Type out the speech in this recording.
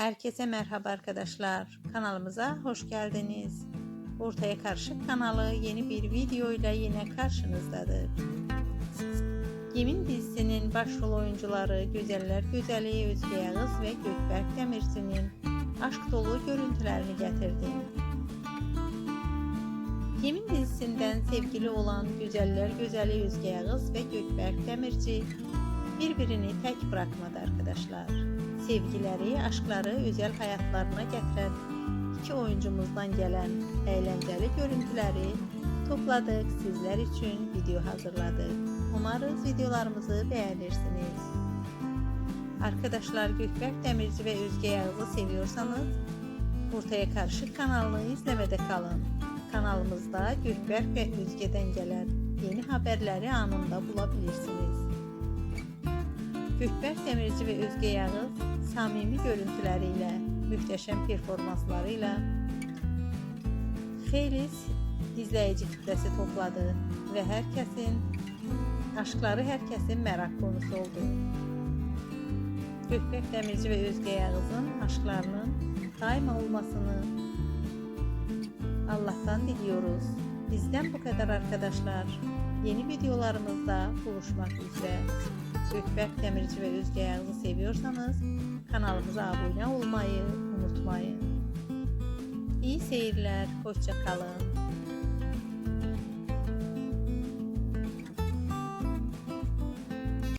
Herkese merhaba arkadaşlar. Kanalımıza hoş geldiniz. Ortaya Karışık kanalı yeni bir videoyla yine karşınızdadır. Yemin dizisinin başrol oyuncuları Güzeller Güzeli Özge Yağız ve Gökberk Demirci'nin aşk dolu görüntülerini getirdim. Yemin dizisinden sevgili olan Güzeller Güzeli Özge Yağız ve Gökberk Demirci birbirini tek bırakmadı arkadaşlar. Sevgileri, aşkları özel hayatlarına getiren iki oyuncumuzdan gelen eğlenceli görüntüleri topladık sizler için video hazırladık. Umarız videolarımızı beğenirsiniz. Arkadaşlar Gökberk Demirci ve Özge Yağız'ı seviyorsanız Ortaya Karışık kanalını izlemede kalın. Kanalımızda Gökberk ve Özge'den gelen yeni haberleri anında bulabilirsiniz. Gökberk Demirci ve Özge Yağız samimi görüntüleriyle, mühteşem performanslarıyla xeyli izleyici kitlesi topladı ve herkesin aşkları herkesin merak konusu oldu. Gökberk Demirci ve Özge Yağız'ın aşklarının daima olmasını Allah'tan diliyoruz. Bizden bu kadar arkadaşlar. Yeni videolarımızda buluşmak üzere. Gökberk Demirci ve Özge Yağız'ı seviyorsanız kanalımıza abone olmayı unutmayın. İyi seyirler, hoşça kalın.